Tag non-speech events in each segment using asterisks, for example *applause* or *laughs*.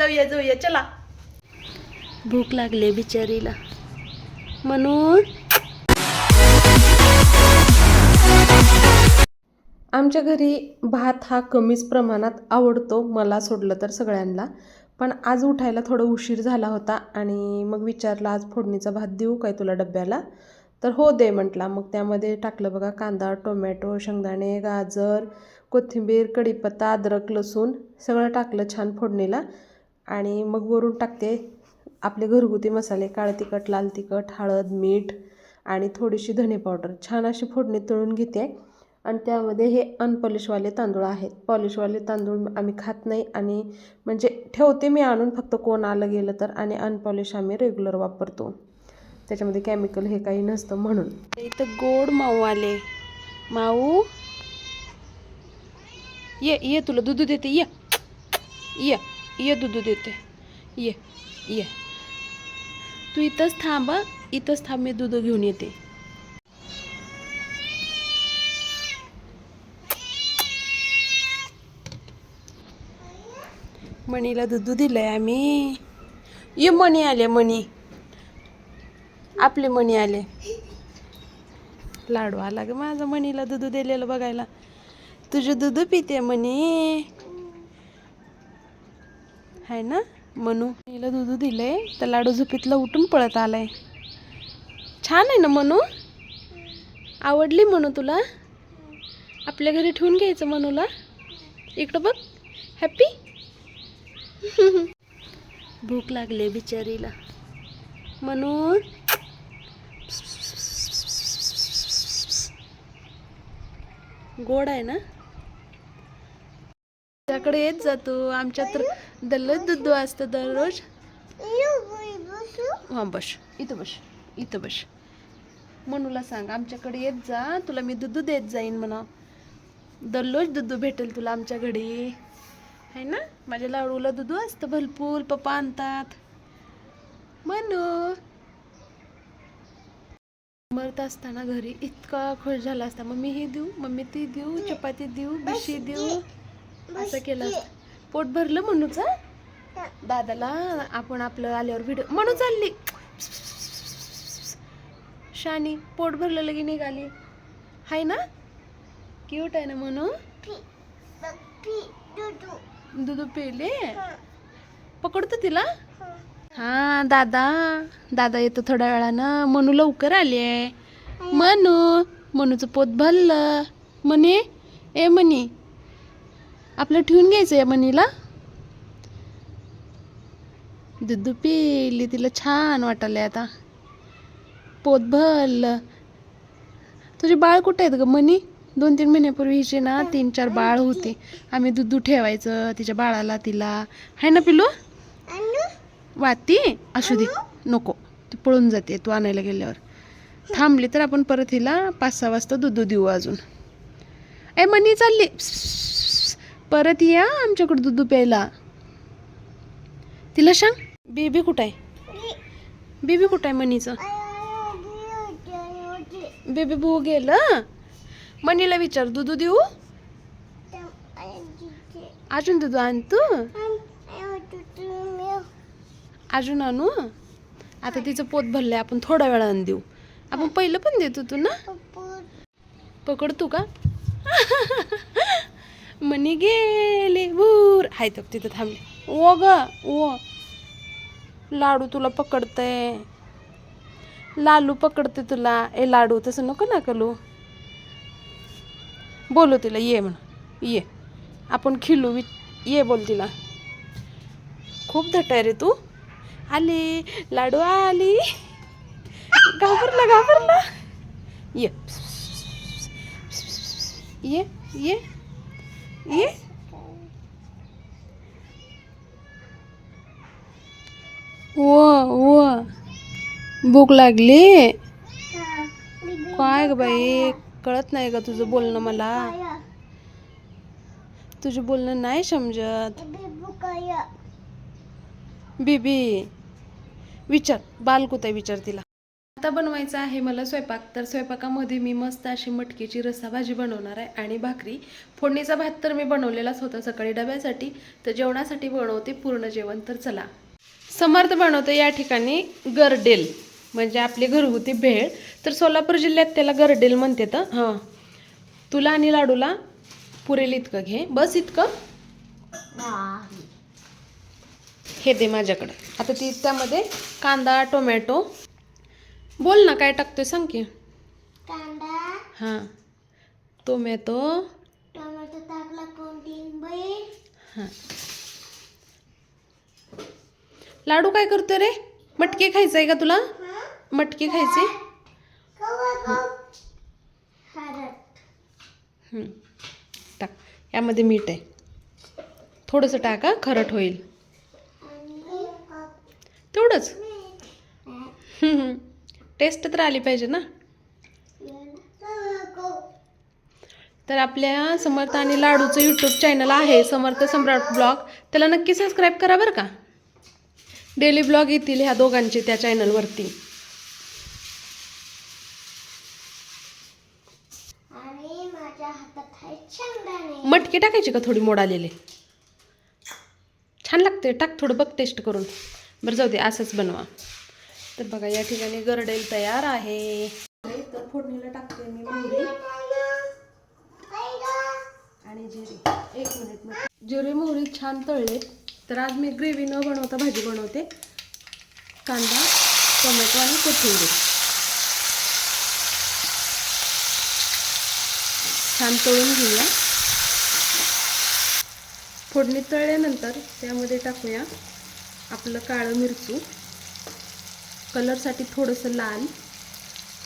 जाऊया जाऊया चला. भूक लागली बिचारीला. म्हणून आमच्या घरी भात हा कमीच प्रमाणात आवडतो मला सोडलं तर सगळ्यांना. पण आज उठायला थोडं उशीर झाला होता आणि मग विचारलं आज फोडणीचा भात देऊ काय तुला डब्याला? तर हो दे म्हटला. मग त्यामध्ये टाकलं बघा कांदा टोमॅटो शेंगदाणे गाजर कोथिंबीर कढीपत्ता अद्रक लसूण सगळं टाकलं छान फोडणीला. आणि मग वरून टाकते आपले घरगुती मसाले काळं तिखट लाल तिखट हळद मीठ आणि थोडीशी धने पावडर. छान अशी फोडणी तळून घेते. आणि त्यामध्ये हे अनपॉलिशवाले तांदूळ आहेत. पॉलिशवाले तांदूळ आम्ही खात नाही आणि म्हणजे ठेवते मी आणून फक्त कोण आलं गेलं तर आणि अनपॉलिश आम्ही रेग्युलर वापरतो. त्याच्यामध्ये केमिकल हे काही नसतं म्हणून. इथं गोड माऊ आले. माऊ? ये ये तुला दूध देते. ये. ये. ये दूध देते. ये ये. तू इथंच थांब इथंच थांब मी दूध घेऊन येते. मणीला दूध दिलंय आम्ही. ये मणी आले मणी. आपले मणी आले. लाडू आला ग माझा मणीला दूध दिलेलं बघायला. तुझं दूध पिते मणी. आहे ना मनू? हिला दूध दिलंय तर लाडू झोपीतलं उठून पळत आलाय. छान आहे ना मनू? आवडली मनू तुला? आपल्या घरी ठेवून घ्यायचं मनूला? इकडं बघ हॅपी *laughs* भूक लागली बिचारीला. मनू? गोड आहे ना? त्याकडे येत जातो आमच्या तर दररोज दूध असतं दररोज. हां बस. इथं बस. इथं बस. मनूला सांग आमच्याकडे येत जा. तुला मी दूध देत जाईन म्हणा. दररोज दूध भेटेल तुला आमच्या घरी. आहे ना? माझ्या लाडूला दूध असतं भरपूर पप्पा आणतात. म्हणू मरत असताना घरी इतका खुश झाला असता. मम्मी हे देऊ मम्मी ती देऊ चपाती देऊ बिशी देऊ. असं केलं असतं. पोट भरलं म्हणूचा दादाला आपण आपलं आल्यावर व्हिडिओ म्हणू चालली. शानी पोट भरलं लगी निघाली. हाय ना? क्यूट आहे ना म्हणू दूध पिले? पकडतो तिला? हा दादा. दादा येतो थोड्या वेळानं. मनू लवकर आली आहे मनू मनूचं पोत भरलं. म्हणे ए मनी आपलं ठेवून घ्यायचं या मनीला. दूध पिली तिला छान वाटायलंय आता. पोत भरलं. तुझे बाळ कुठे आहेत ग मनी? दोन तीन महिन्यापूर्वी हिचे ना तीन चार बाळ होते. आम्ही दूध ठेवायचं तिच्या बाळाला तिला. आहे ना पिलू? वाती? असू दे नको. ती पळून जाते तू आणायला गेल्यावर. थांबली तर आपण परत हिला पाच सहा वाजता दूध देऊ अजून. ए मनी चालली. परत या आमच्याकडे दूध प्यायला. तिला सांग. बेबी कुठं आहे? बेबी कुठं आहे मनीचं? बेबी बू गेलं. मनीला विचार दूध देऊ? अजून दूध आण तू. अजून आणू? आता तिचं पोत भरलंय आपण थोड्या वेळानं देऊ. आपण पहिलं पण देतो तू ना? पकड तू का? *laughs* मनी गेले बूर हाय तर तिथं थांबले ओ ग ओ. लाडू तुला पकडतंय. लालू पकडते तुला. ए लाडू तसं नको ना कलू. बोलू तिला ये म्हणा ये. आपण खिलू वि ये बोल तिला. खूप धट आहे रे तू. आली लाडू आली. घाबरला घाबरला. ये. ये ये. ये? ओ ओ भूक लागली? काय ग बाई? कळत नाही का तुझं बोलणं मला. तुझं बोलणं नाही समजत. बीबी विचार बाल कुठे विचार. तिला आता बनवायचा आहे मला स्वयंपाक. तर स्वयंपाकामध्ये मी मस्त अशी मटकीची रस्सा भाजी बनवणार आहे आणि भाकरी. फोडणीचा भात तर मी बनवलेलाच होता सकाळी डब्यासाठी. तर जेवणासाठी बनवते पूर्ण जेवण तर चला. समर्थ बनवते या ठिकाणी गर्डेल म्हणजे आपली घरगुती भेळ. तर सोलापूर जिल्ह्यात त्याला गर्डेल म्हणते तर हां. तुला आणि लाडूला पुरेल इतकं घे. बस इतकं? हे दे माझ्याकडं. आता ती त्यामध्ये कांदा टोमॅटो बोल ना काय टाकतोय सांग की. कांदा हां. टोमॅटो. टोमॅटो टाकला कोथिंबीर. हां. लाडू काय करतोय रे? मटकी खायचं आहे का तुला? मटकी खायची? हं. टाक. यामध्ये मीठ आहे. थोडंसं टाका खरट होईल आणि तेवढंच. टेस्ट तर आली पाहिजे ना? तर आपल्या समर्थ आणि लाडूचं यूट्यूब चॅनल आहे समर्थ सम्राट ब्लॉग. त्याला नक्की सबस्क्राईब करा बरं का? डेली ब्लॉग येतील ह्या दोघांचे त्या चॅनलवरती मटकी टाकायची का थोडी मोड आलेली छान लागते टाक थोडं बघ टेस्ट करून. बरं जाऊ दे असंच बनवा. तर बघा या ठिकाणी गरडेल तयार आहे. तर फोडणीला टाकते मी मोहरी आणि जिरे. एक मिनिट मग. जिरे मोहरी छान तळले. तर आज मी ग्रेव्ही न बनवता भाजी बनवते. कांदा टोमॅटो आणि कोथिंबीर. छान तळून घेऊया. फोडणी तळल्यानंतर त्यामध्ये टाकूया आपलं काळं मिरचू. कलरसाठी थोडंसं लाल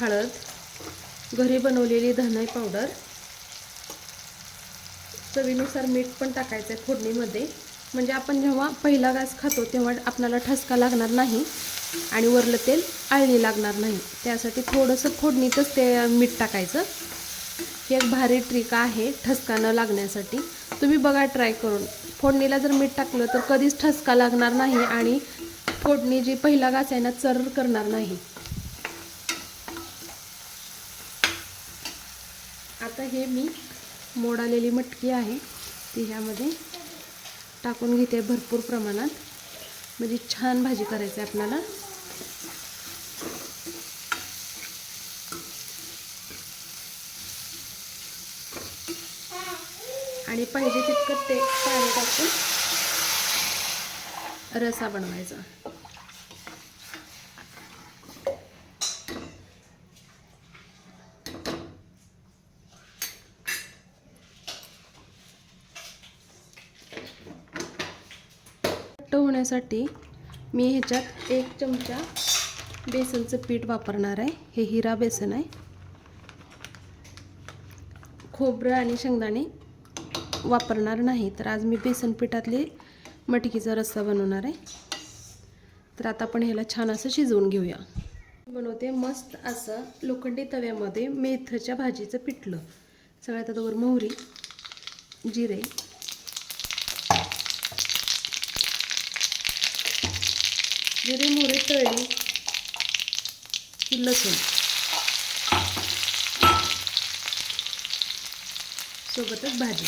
हळद घरी बनवलेली धनई पावडर. चवीनुसार मीठ पण टाकायचं आहे फोडणीमध्ये. म्हणजे आपण जेव्हा पहिला घास खातो तेव्हा आपल्याला ठसका लागणार नाही आणि वरलं तेल आळणी लागणार नाही. त्यासाठी थोडंसं फोडणीतच ते मीठ टाकायचं. ही एक भारी ट्रिक आहे ठसका न लागण्यासाठी. तुम्ही बघा ट्राय करून. फोडणीला जर मीठ टाकलं तर कधीच ठसका लागणार नाही आणि फोडणी जी पहिला घास आहे ना चर करणार नाही. आता हे मी मोडालेली मटकी आहे ती ह्यामध्ये टाकून घेते भरपूर प्रमाणात. म्हणजे छान भाजी करायची आहे आपल्याला. आणि पाहिजे तितकं ते पाणी टाकून रसा बनवायचा. बनवण्यासाठी मी ह्याच्यात एक चमचा बेसनचं पीठ वापरणार आहे. हे हिरा बेसन आहे. खोबरं आणि शेंगदाणे वापरणार नाही. तर आज मी बेसन पिठातले मटकीचा रस्सा बनवणार आहे. तर आता आपण ह्याला छान असं शिजवून घेऊया. बनवते मस्त असं लोखंडी तव्यामध्ये मेथच्या भाजीचं पिठलं. सगळ्यात वर मोहरी जिरे जिरे मोहरी तळली की लसूण. सोबतच भाजी.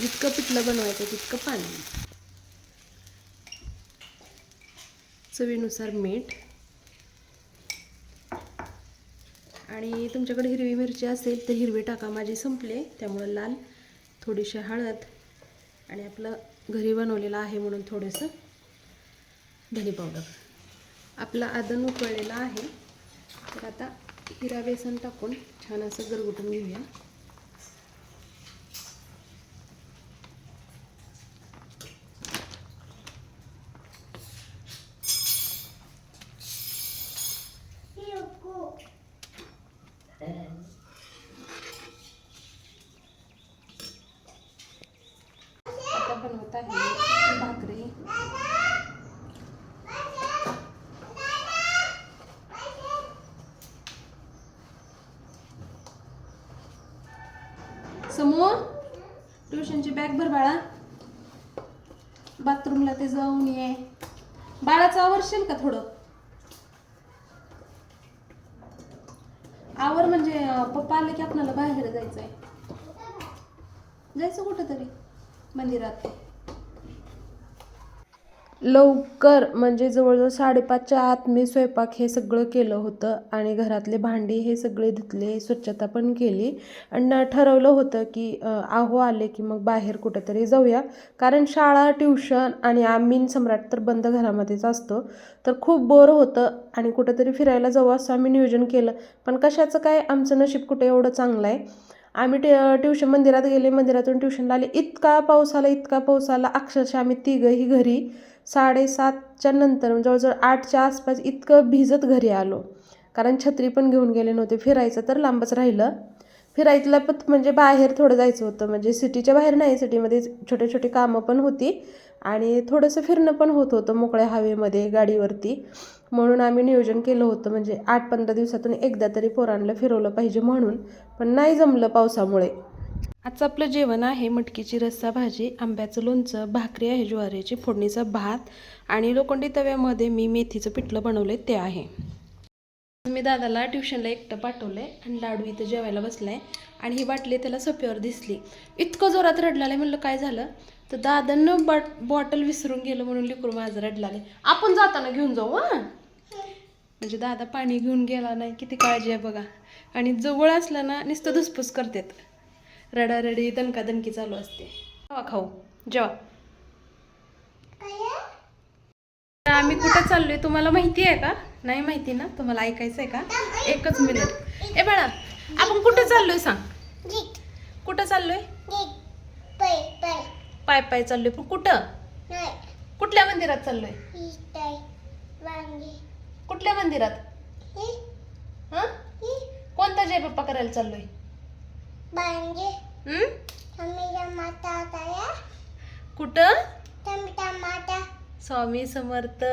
जितकं पिठलं बनवायचं तितकं पाणी. चवीनुसार मीठ. आणि तुमच्याकडे हिरवी मिरची असेल तर हिरवी टाका माझी संपले. त्यामुळं लाल थोडीशी हळद आणि आपलं घरी बनवलेलं आहे म्हणून थोडंसं धनी पावडर आपला आदन उकळलेला आहे. तर आता हिरा बेसन टाकून छान असं गरगुटून घेऊया आता बनवत आहे भाकरी समूह ट्युशनची बॅग भर बाळा. बाथरूमला ते जाऊन ये. बाळाचं आवरशील का थोडं? आवर म्हणजे पप्पा आले की आपल्याला बाहेर जायचंय. जायचं कुठं तरी? मंदिरात. लवकर म्हणजे जवळजवळ साडेपाचच्या आत मी स्वयंपाक हे सगळं केलं होतं आणि घरातले भांडी हे सगळे धुतले स्वच्छता पण केली. आणि ठरवलं होतं की आहो आले की मग बाहेर कुठेतरी जाऊया. कारण शाळा ट्युशन आणि आम्ही सम्राट तर बंद घरामध्येच असतो. तर खूप बोर होतं आणि कुठेतरी फिरायला जाऊ असं आम्ही नियोजन केलं. पण कशाचं काय आमचं नशीब कुठे एवढं चांगलं आहे? आम्ही टे ट्युशन मंदिरात गेले मंदिरातून ट्युशनला आले. इतका पाऊस आला इतका पाऊस आला. अक्षरशः आम्ही तिघंही घरी साडेसातच्या नंतर म्हणजे जवळजवळ आठच्या आसपास इतकं भिजत घरी आलो. कारण छत्री पण घेऊन गेले नव्हते. फिरायचं तर लांबच राहिलं. फिरायला पण म्हणजे बाहेर थोडं जायचं होतं. म्हणजे सिटीच्या बाहेर नाही सिटीमध्ये छोटे छोटे कामं पण होती आणि थोडंसं फिरणं पण होत होतं मोकळ्या हवेमध्ये गाडीवरती. म्हणून आम्ही नियोजन केलं होतं. म्हणजे आठ पंधरा दिवसातून एकदा तरी पोरांना फिरवलं पाहिजे म्हणून. पण नाही जमलं पावसामुळे. आजचं आपलं जेवण आहे मटकीची रस्सा भाजी आंब्याचं लोणचं भाकरी आहे ज्वारीची फोडणीचा भात आणि लोखंडी तव्यामध्ये मी मेथीचं पिठलं बनवलं ते आहे. मी दादाला ट्युशनला एकटं पाठवलं आहे आणि लाडू इथं जेवायला बसला आहे आणि ही बाटली त्याला सोप्यावर दिसली. इतकं जोरात रडलाय म्हणलं काय झालं? तर दादांना बॉट बॉटल विसरून गेलं म्हणून लिकरू माझं रडलाले आपण जाताना घेऊन जाऊ हां? म्हणजे दादा पाणी घेऊन गेला नाही किती काळजी आहे बघा. आणि जवळ असलं ना नुसतं धुसफूस करतात. रडारडी दणकादणकी चालू असते. खावा खाऊ जेवा. आम्ही कुठे चाललोय तुम्हाला माहिती आहे का? नाही माहिती ना? तुम्हाला ऐकायचं आहे का? एकच मिनिट. ए बाळा आपण कुठे चाललोय सांग? कुठं चाललोय? पाय पाय. चाललोय. पण कुठं? नाही. कुठल्या मंदिरात चाललोय? कुठल्या मंदिरात? कोणता जय बाप्पा करायला चाललोय वांगी हम्म? टमाटा माता ताया कुठं स्वामी समर्थ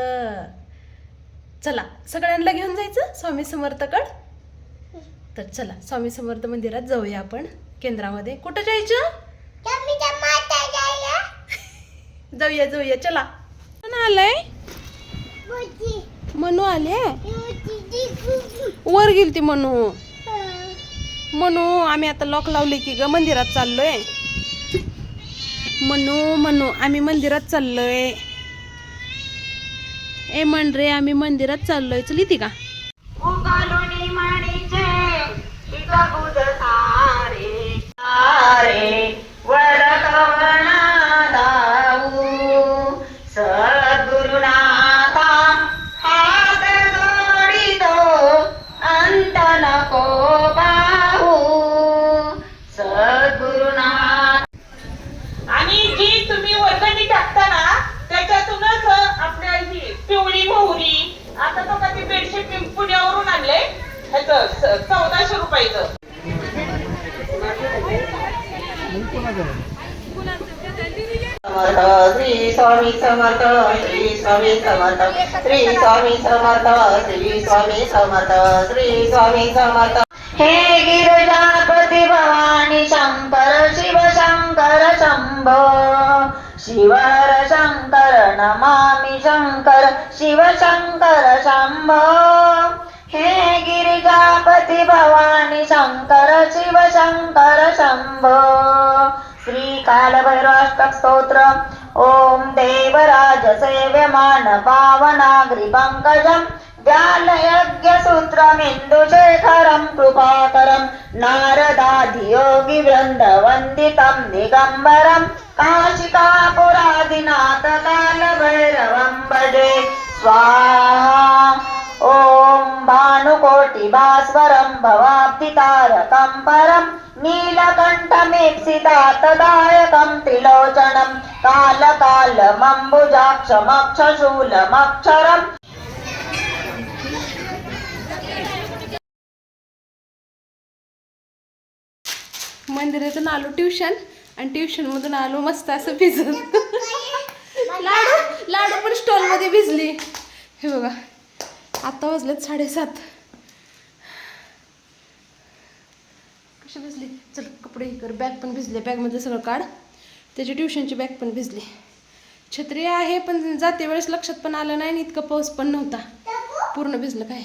चला सगळ्यांना घेऊन जायचं? स्वामी समर्थकड तर चला स्वामी समर्थ मंदिरात जाऊया आपण. केंद्रामध्ये. कुठं जायचं? *laughs* जाऊया जाऊया. चला. कोण आलंय? मनू आले वर गेली ती मनू. मनू आम्ही आता लॉक लावले की ग मंदिरात चाललोय. म्हणू म्हणू आम्ही मंदिरात चाललोय. ए म्हण रे आम्ही मंदिरात चाललोय. चल इथे का? सारे ह्याचं चौदाशे रुपयाचं श्री स्वामी समर्थ श्री स्वामी समर्थ श्री स्वामी समर्थ श्री स्वामी समर्थ श्री स्वामी समर्थ। हे गिरिजापती भवानी शंकर शिव शंकर शंभो शिवर शंकर नमामि शंकर शिव शंकर शंभो। हे गिरिजापति भवानि शङ्कर शिव शङ्कर शम्भो। श्रीकालभैराष्टस्तोत्र ॐ देवराजसेव्यमान पावनाग्रिपङ्कजम् पावनाग्रिपङ्कजं कृपाकरम् नारदाधियोगिवृन्दवन्दितम् नारदाधियोगिवृन्दवन्दितं काशिकापुरादिनाथकालभैरवम् भजे। स्वाहा। ॐ भानुकोटिभास्वरं भवाब्धितारकं परं नीलकण्ठमीप्सितातदायकं त्रिलोचनं कालकालमम्बुजाक्षमक्षशूलमक्षरम् मंदिरातून आलो ट्युशन आणि ट्युशनमधून आलो मस्त असं भिजत *laughs* लाडू लाडू पण स्टॉलमध्ये भिजली. हे बघा. आता वाजलेत साडेसात. कशी भिजली? चल कपडे हे कर. बॅग पण भिजले. बॅगमध्ये सगळं काढ. त्याची ट्युशनची बॅग पण भिजली. छत्री आहे पण जाते वेळेस लक्षात पण आलं नाही आणि इतका पाऊस पण नव्हता. पूर्ण भिजलं काय?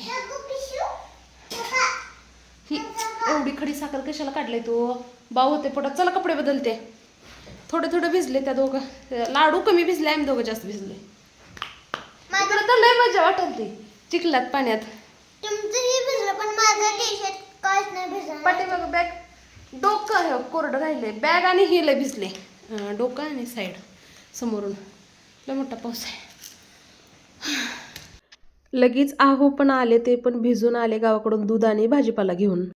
ही एवढी खडी साखर कशाला काढले तू? बाऊ होते पोटात. चला कपडे बदलते. थोडे थोडे भिजले त्या दोघं. लाडू कमी भिजले आम्ही दोघं जास्त भिजले तर लय मजा वाटत ती चिखलात पाण्यात. तुमचंही भिजलं पण माझं टी शर्ट काहीच नाही भिजलं बॅग डोकं हे कोरडं राहिले बॅग आणि हे लय भिजले. डोकं आणि साईड समोरून. लय मोठा पाऊस आहे. लगेच आहो पण आले ते पण भिजून आले गावाकडून दूध आणि भाजीपाला घेऊन.